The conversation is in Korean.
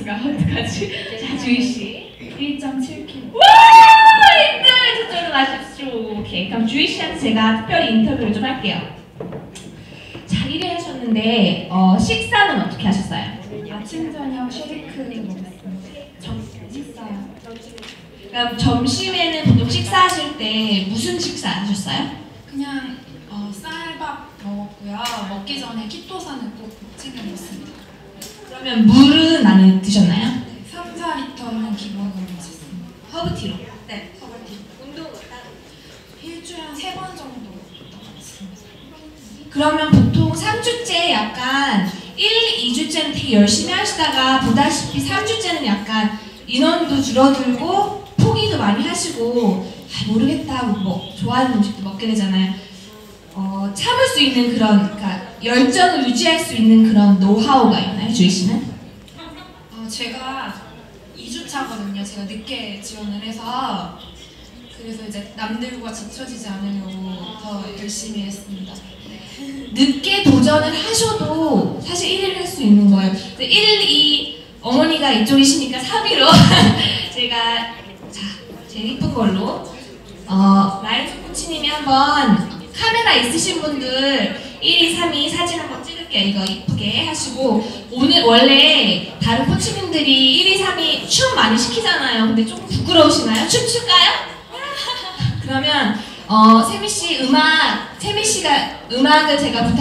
점수가 어떡하지? 자, 주희 씨. 1.7kg. 와! 1등! 저쪽으로 가십시오. 오케이. 그럼 주희 씨한테 제가 특별히 인터뷰를 좀 할게요. 자, 1위 하셨는데, 어, 식사는 어떻게 하셨어요? 아침 저녁 쉐이크를 먹었습니다. 점 식사요. 그럼 점심에는 보통 식사하실 때 무슨 식사 하셨어요? 그냥 어, 쌀밥 먹었고요. 먹기 전에 키토산을 꼭. 그러면 물은 많이 드셨나요? 네, 3, 4리터는 기본으로 마셨습니다. 허브티로. 네, 허벌티. 운동은 따로? 일주일에 한세번 정도 먹었습니다. 그러면 보통 3주째 약간 1, 2주째는 되게 열심히 하시다가 보다시피 3주째는 약간 인원도 줄어들고 포기도 많이 하시고 아, 모르겠다 뭐 좋아하는 음식도 먹게 되잖아요. 어, 참을 수 있는 그런 그러니까 열정을 유지할 수 있는 그런 노하우가 있나요, 주희 씨는? 어, 제가 2주 차거든요. 제가 늦게 지원을 해서 그래서 이제 남들과 뒤처지지 않으려고 더 열심히 했습니다. 늦게 도전을 하셔도 사실 1위를 할 수 있는 거예요. 1, 2 어머니가 이쪽이시니까 3위로 제가 자 제일 이쁜 걸로 어, 라이프 코치님이 한번 카메라 있으신 분들 1위, 3위 사진 한번 찍을게요. 이거 이쁘게 하시고 오늘 원래 다른 코치님들이 1위, 3위 춤 많이 시키잖아요. 근데 조금 부끄러우시나요? 춤 출까요? 그러면 어, 세미 씨 음악 세미 씨가 음악을 제가 부탁